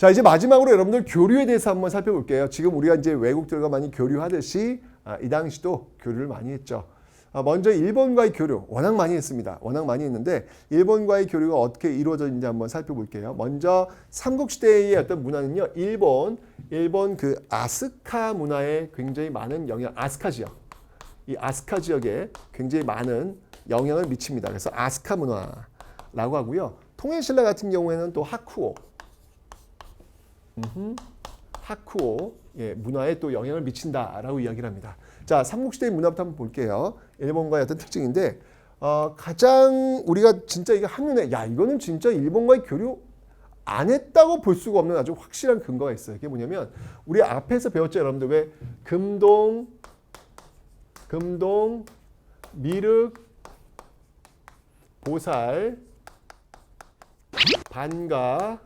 자 이제 마지막으로 여러분들 교류에 대해서 한번 살펴볼게요. 지금 우리가 이제 외국들과 많이 교류하듯이 아, 이 당시도 교류를 많이 했죠. 아, 먼저 일본과의 교류 워낙 많이 했습니다. 워낙 많이 했는데 일본과의 교류가 어떻게 이루어졌는지 한번 살펴볼게요. 먼저 삼국시대의 어떤 문화는요. 일본 일본 그 아스카 문화에 굉장히 많은 영향 아스카 지역 이 아스카 지역에 굉장히 많은 영향을 미칩니다. 그래서 아스카 문화라고 하고요. 통일신라 같은 경우에는 또 하쿠오 음흠. 하쿠오 예, 문화에 또 영향을 미친다라고 이야기를 합니다. 자, 삼국시대의 문화부터 한번 볼게요. 일본과의 어떤 특징인데 어, 가장 우리가 진짜 이게 한눈에 야 이거는 진짜 일본과의 교류 안 했다고 볼 수가 없는 아주 확실한 근거가 있어요. 이게 뭐냐면 우리 앞에서 배웠죠, 여러분들 왜 금동, 금동, 미륵, 보살, 반가,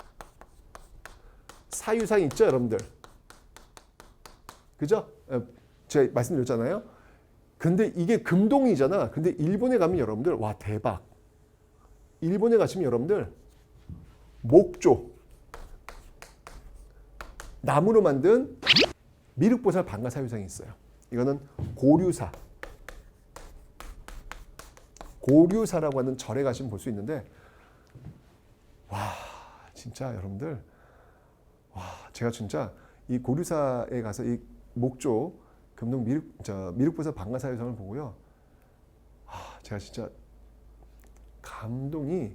사유상 있죠, 여러분들. 그죠? 어, 제가 말씀드렸잖아요. 근데 이게 금동이잖아. 근데 일본에 가면 여러분들 와 대박. 일본에 가시면 여러분들 목조 나무로 만든 미륵보살 반가 사유상이 있어요. 이거는 고류사 고류사라고 하는 절에 가시면 볼 수 있는데 와 진짜 여러분들 와 제가 진짜 이 고류사에 가서 이 목조 금동 미륵 저 미륵보살 반가 사유상을 보고요. 아 제가 진짜 감동이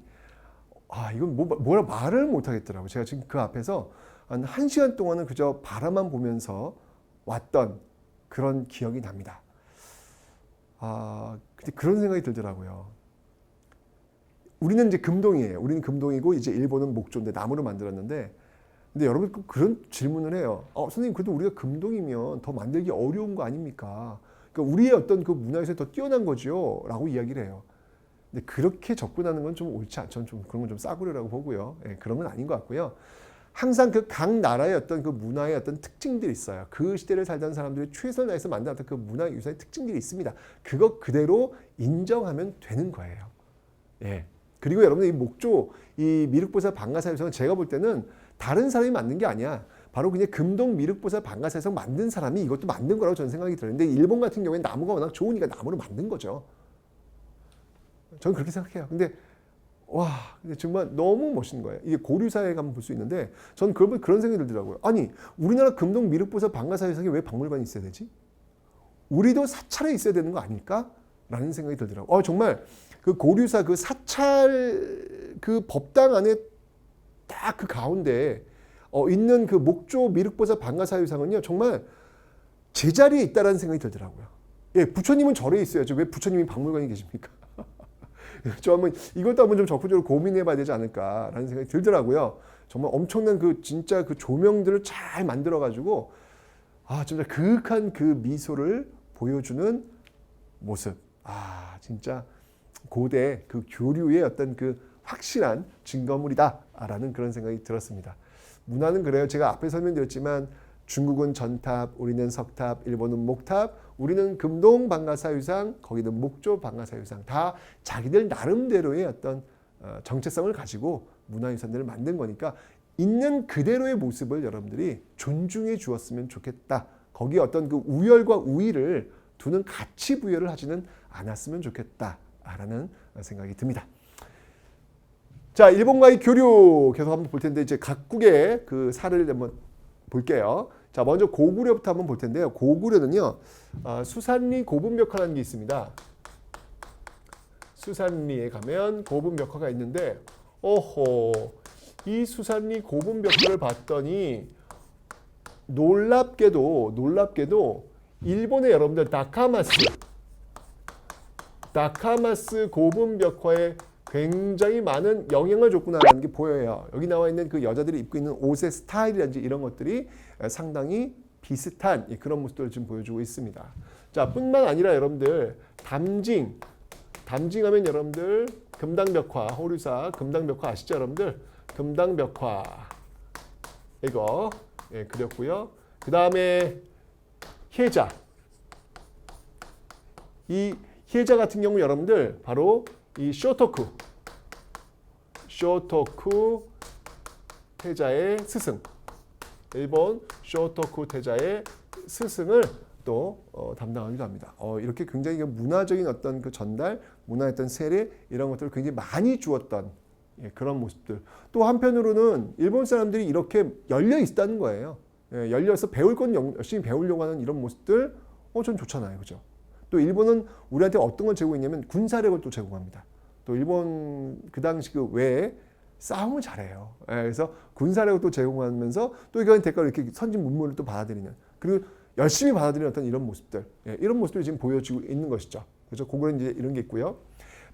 아 이건 뭐, 뭐라 말을 못 하겠더라고요. 제가 지금 그 앞에서 한 1시간 동안은 그저 바라만 보면서 왔던 그런 기억이 납니다. 아, 근데 그런 생각이 들더라고요. 우리는 이제 금동이에요. 우리는 금동이고 이제 일본은 목조인데 나무로 만들었는데 근데 여러분 꼭 그런 질문을 해요. 어, 선생님 그래도 우리가 금동이면 더 만들기 어려운 거 아닙니까? 그러니까 우리의 어떤 그 문화에서 더 뛰어난 거죠. 라고 이야기를 해요. 근데 그렇게 접근하는 건 좀 옳지 않죠. 좀 그런 건 좀 싸구려라고 보고요. 예, 그런 건 아닌 것 같고요. 항상 그 각 나라의 어떤 그 문화의 어떤 특징들이 있어요. 그 시대를 살던 사람들이 최선을 다해서 만든 어떤 그 문화 유산의 특징들이 있습니다. 그거 그대로 인정하면 되는 거예요. 예. 그리고 여러분들 이 목조, 이 미륵보살 방가사에서는 제가 볼 때는 다른 사람이 만든 게 아니야. 바로 그냥 금동 미륵보살 방가사에서 만든 사람이 이것도 만든 거라고 저는 생각이 들었는데 일본 같은 경우에는 나무가 워낙 좋으니까 나무로 만든 거죠. 저는 그렇게 생각해요. 근데 와, 근데 정말 너무 멋있는 거예요. 이게 고류사에 가면 볼 수 있는데 저는 그런 그런 생각이 들더라고요. 아니, 우리나라 금동 미륵보살 방가사유상에 왜 박물관이 있어야 되지? 우리도 사찰에 있어야 되는 거 아닐까? 라는 생각이 들더라고요. 어, 정말 그 고류사 그 사찰 그 법당 안에 딱 그 가운데 어, 있는 그 목조 미륵보살 방가사유상은요 정말 제자리에 있다라는 생각이 들더라고요. 예, 부처님은 절에 있어야죠. 왜 부처님이 박물관에 계십니까? 저 한번 이것도 한번 좀 적극적으로 고민해봐야 되지 않을까라는 생각이 들더라고요. 정말 엄청난 그 진짜 그 조명들을 잘 만들어가지고 아 진짜 그윽한 그 미소를 보여주는 모습. 아 진짜 고대 그 교류의 어떤 그 확실한 증거물이다라는 그런 생각이 들었습니다. 문화는 그래요. 제가 앞에 설명드렸지만 중국은 전탑, 우리는 석탑, 일본은 목탑, 우리는 금동 방가사유상, 거기는 목조 방가사유상 다 자기들 나름대로의 어떤 어, 정체성을 가지고 문화유산들을 만든 거니까 있는 그대로의 모습을 여러분들이 존중해 주었으면 좋겠다. 거기에 어떤 그 우열과 우위를 두는 가치 부여를 하지는 않았으면 좋겠다라는 생각이 듭니다. 자, 일본과의 교류 계속 한번 볼 텐데 이제 각국의 그 사를 한번 볼게요. 자, 먼저 고구려부터 한번 볼 텐데요. 고구려는요, 어, 수산리 고분벽화라는 게 있습니다. 수산리에 가면 고분벽화가 있는데, 오호, 이 수산리 고분벽화를 봤더니 놀랍게도 놀랍게도 일본의 여러분들 다카마스, 다카마스 고분벽화에 굉장히 많은 영향을 줬구나라는 게 보여요. 여기 나와 있는 그 여자들이 입고 있는 옷의 스타일이라든지 이런 것들이 상당히 비슷한 그런 모습들을 지금 보여주고 있습니다. 자, 뿐만 아니라 여러분들 담징, 담징하면 여러분들 금당벽화, 호류사 금당벽화 아시죠, 여러분들? 금당벽화 이거 예, 그렸고요. 그 다음에 혜자, 이 혜자 같은 경우 여러분들 바로 이 쇼토쿠, 쇼토쿠 태자의 스승, 일본 쇼토쿠 태자의 스승을 또 어, 담당하기도 합니다. 어, 이렇게 굉장히 그 문화적인 어떤 그 전달, 문화의 어떤 세례 이런 것들을 굉장히 많이 주었던 예, 그런 모습들. 또 한편으로는 일본 사람들이 이렇게 열려 있다는 거예요. 예, 열려서 배울 건 영- 열심히 배우려고 하는 이런 모습들, 어, 전 좋잖아요, 그죠? 또 일본은 우리한테 어떤 걸 제공했냐면 군사력을 또 제공합니다. 또 일본 그 당시 그 외에 싸움을 잘해요. 예, 그래서 군사력을 또 제공하면서 또 이거는 대가로 이렇게 선진 문물을 또 받아들이는 그리고 열심히 받아들이는 어떤 이런 모습들 예, 이런 모습들이 지금 보여지고 있는 것이죠. 그래서 그거는 이제 이런 게 있고요.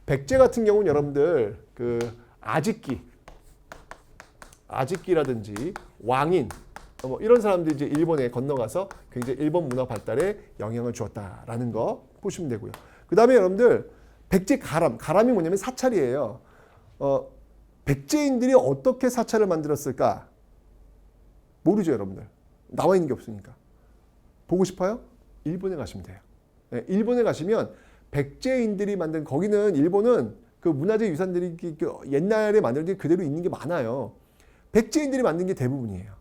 백제 같은 경우는 여러분들 그 아직기 아직기라든지 왕인 어, 뭐 이런 사람들이 이제 일본에 건너가서 굉장히 일본 문화 발달에 영향을 주었다라는 거 보시면 되고요. 그 다음에 여러분들 백제 가람 가람이 뭐냐면 사찰이에요. 어, 백제인들이 어떻게 사찰을 만들었을까? 모르죠, 여러분들. 나와 있는 게 없으니까. 보고 싶어요? 일본에 가시면 돼요. 네, 일본에 가시면 백제인들이 만든 거기는 일본은 그 문화재 유산들이 그- 그 옛날에 게 그대로 있는 게 많아요. 백제인들이 만든 게 대부분이에요.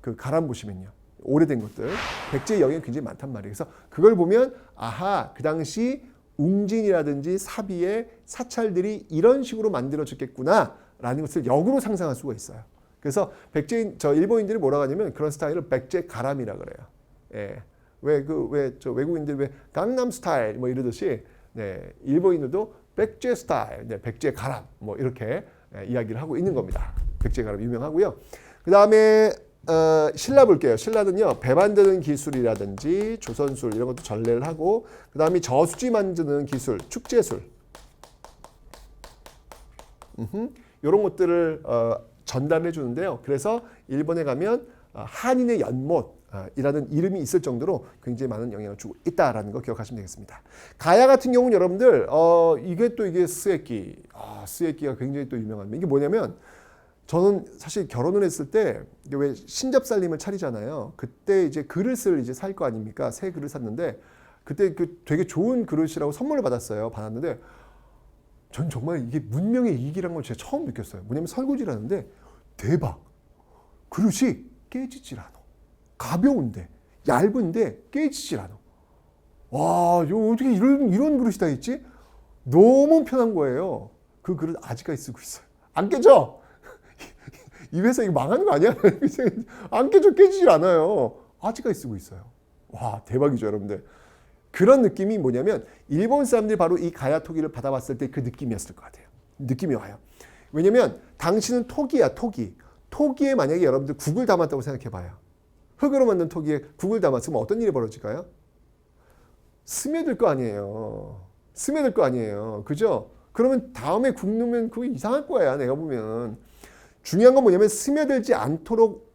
그 가람 보시면요. 오래된 것들. 백제의 영향이 굉장히 많단 말이에요. 그래서 그걸 보면 아하, 그 당시 웅진이라든지 사비의 사찰들이 이런 식으로 만들어졌겠구나라는 것을 역으로 상상할 수가 있어요. 그래서 백제인 저 일본인들이 뭐라고 하냐면 그런 스타일을 백제 가람이라 그래요. 예. 왜 그 왜 저 외국인들 왜 강남 스타일 뭐 이러듯이 네, 일본인들도 백제 스타일, 네, 백제 가람 뭐 이렇게 예, 이야기를 하고 있는 겁니다. 백제 가람 유명하고요. 그 다음에 어, 신라 볼게요. 신라는요 배 만드는 기술이라든지 조선술 이런 것도 전래를 하고 그 다음에 저수지 만드는 기술, 축제술 이런 것들을 어, 전달해 주는데요. 그래서 일본에 가면 어, 한인의 연못이라는 이름이 있을 정도로 굉장히 많은 영향을 주고 있다라는 거 기억하시면 되겠습니다. 가야 같은 경우는 여러분들 어, 이게 또 이게 스에끼, 아, 스에끼가 굉장히 또 유명합니다. 이게 뭐냐면 저는 사실 결혼을 했을 때 왜 신접살림을 차리잖아요. 그때 이제 그릇을 이제 살 거 아닙니까? 새 그릇 샀는데 그때 그 되게 좋은 그릇이라고 선물을 받았어요. 받았는데 전 정말 이게 문명의 이익이라는 걸 제가 처음 느꼈어요. 뭐냐면 설거지를 하는데 대박. 그릇이 깨지질 않아. 가벼운데 얇은데 깨지질 않아. 와, 이거 어떻게 이런 이런 그릇이 다 있지? 너무 편한 거예요. 그 그릇 아직까지 쓰고 있어요. 안 깨져. 이 회사 이거 망하는 거 아니야? 안 깨져 깨지질 않아요. 아직까지 쓰고 있어요. 와 대박이죠 여러분들. 그런 느낌이 뭐냐면 일본 사람들이 바로 이 가야 토기를 받아봤을 때 그 느낌이었을 것 같아요. 느낌이 와요. 왜냐면 당신은 토기야 토기. 토기에 만약에 여러분들 국을 담았다고 생각해봐요. 흙으로 만든 토기에 국을 담았으면 어떤 일이 벌어질까요? 스며들 거 아니에요. 스며들 거 아니에요. 그죠? 그러면 다음에 국 넣으면 그거 이상할 거야. 내가 보면. 중요한 건 뭐냐면 스며들지 않도록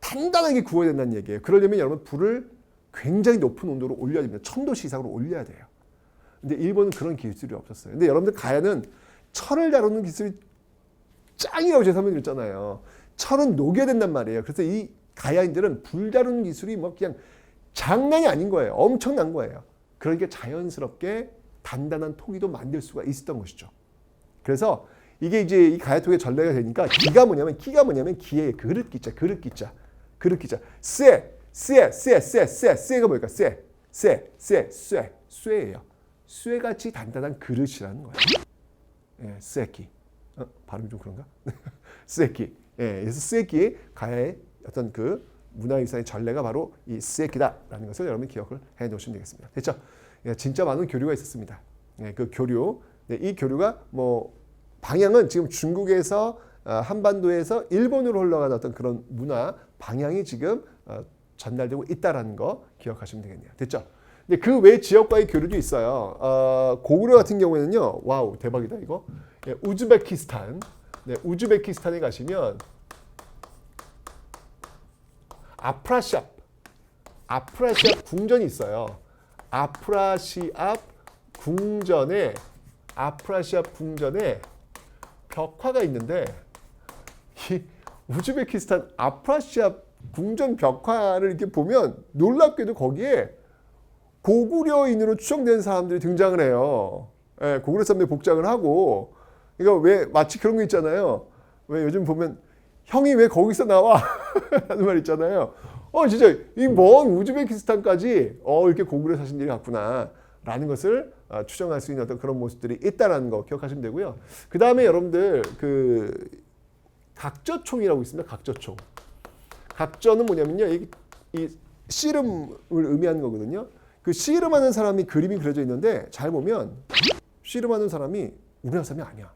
단단하게 구워야 된다는 얘기예요. 그러려면 여러분 불을 굉장히 높은 온도로 올려야 됩니다. 천도씨 이상으로 올려야 돼요. 근데 일본은 그런 기술이 없었어요. 근데 여러분들 가야는 철을 다루는 기술이 짱이라고 제가 설명드렸잖아요. 철은 녹여야 된단 말이에요. 그래서 이 가야인들은 불 다루는 기술이 뭐 그냥 장난이 아닌 거예요. 엄청난 거예요. 그러니까 자연스럽게 단단한 토기도 만들 수가 있었던 것이죠. 그래서 이게 이제 이 가야토의 전례가 되니까 기가 뭐냐면 기가 뭐냐면 기의 그릇 기자 그릇 기자 그릇 기자 쇠 쇠, 쇠, 쇠, 쇠, 쇠가 뭘까? 쇠, 쇠, 쇠, 쇠, 쇠예요. 쇠같이 단단한 그릇이라는 거예요. 예, 쇠기. 어, 발음이 좀 그런가? 쇠기. 예, 그래서 쇠기의 가야의 어떤 그 문화유산의 전례가 바로 이 쇠기다라는 것을 여러분 기억을 해 놓으시면 되겠습니다. 됐죠? 예, 진짜 많은 교류가 있었습니다. 예, 그 교류, 네, 이 교류가 뭐 방향은 지금 중국에서 어, 한반도에서 일본으로 흘러가는 어떤 그런 문화 방향이 지금 어, 전달되고 있다라는 거 기억하시면 되겠네요. 됐죠? 근데 그 외 지역과의 교류도 있어요. 어, 고구려 같은 경우에는요, 와우 대박이다 이거. 예, 우즈베키스탄, 네, 우즈베키스탄에 가시면 아프라시압, 아프라시압 궁전이 있어요. 아프라시압 궁전에 아프라시압 궁전에 벽화가 있는데 이 우즈베키스탄 아프라시압 궁전 벽화를 이렇게 보면 놀랍게도 거기에 고구려인으로 추정되는 사람들이 등장을 해요. 예, 고구려 사람들이 복장을 하고 그러니까 왜 마치 그런 거 있잖아요. 왜 요즘 보면 형이 왜 거기서 나와? 라는 말 있잖아요. 어, 진짜 이 먼 우즈베키스탄까지 어, 이렇게 고구려 사신들이 갔구나. 라는 것을 어, 추정할 수 있는 어떤 그런 모습들이 있다라는 거 기억하시면 되고요. 그 다음에 여러분들 그 각저총이라고 있습니다. 각저총. 각저는 뭐냐면요. 이, 이 씨름을 의미하는 거거든요. 그 씨름하는 사람이 그림이 그려져 있는데 잘 보면 씨름하는 사람이 우리나라 사람이 아니야.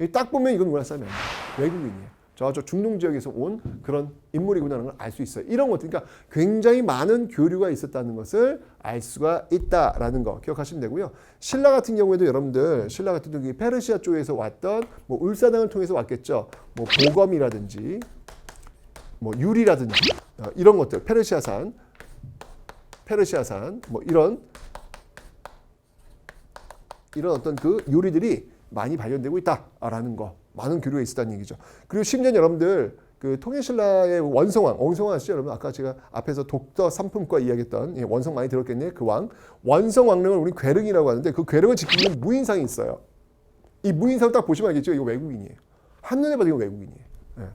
이딱 보면 이건 우리나라 사람이 아니야. 외국인이에요. 저, 저 중동 지역에서 온 그런 인물이구나라는 걸 알 수 있어요. 이런 것들, 그러니까 굉장히 많은 교류가 있었다는 것을 알 수가 있다라는 거 기억하시면 되고요. 신라 같은 경우에도 여러분들 신라 같은 경우 페르시아 쪽에서 왔던 뭐 울사당을 통해서 왔겠죠. 뭐 보검이라든지 뭐 유리라든지 어, 이런 것들 페르시아산 페르시아산 뭐 이런 이런 어떤 그 요리들이 많이 발견되고 있다라는 거 많은 교류가 있었다는 얘기죠. 그리고 심지어 여러분들 그 통일신라의 원성왕, 원성왕 아시죠 여러분? 아까 제가 앞에서 독서 삼품과 이야기했던 예, 원성 많이 들었겠네요. 그 왕. 원성왕릉을 우리 괴릉이라고 하는데 그 괴릉을 지키는 무인상이 있어요. 이 무인상 딱 보시면 알겠죠? 이거 외국인이에요. 한눈에 봐도 이거 외국인이에요. 예.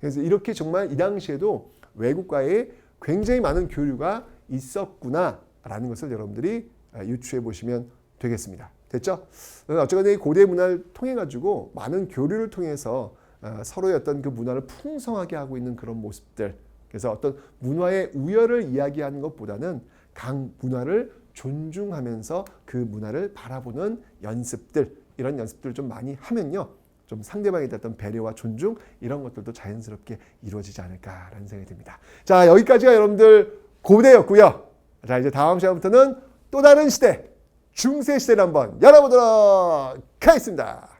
그래서 이렇게 정말 이 당시에도 외국과의 굉장히 많은 교류가 있었구나라는 것을 여러분들이 아, 유추해 보시면 되겠습니다. 됐죠? 어쨌든 이 고대 문화를 통해 가지고 많은 교류를 통해서 어, 서로의 어떤 그 문화를 풍성하게 하고 있는 그런 모습들. 그래서 어떤 문화의 우열을 이야기하는 것보다는 각 문화를 존중하면서 그 문화를 바라보는 연습들 이런 연습들을 좀 많이 하면요. 좀 상대방에 대한 배려와 존중 이런 것들도 자연스럽게 이루어지지 않을까라는 생각이 듭니다. 자 여기까지가 여러분들 고대였고요. 자 이제 다음 시간부터는 또 다른 시대 중세 시대를 한번 열어보도록 하겠습니다.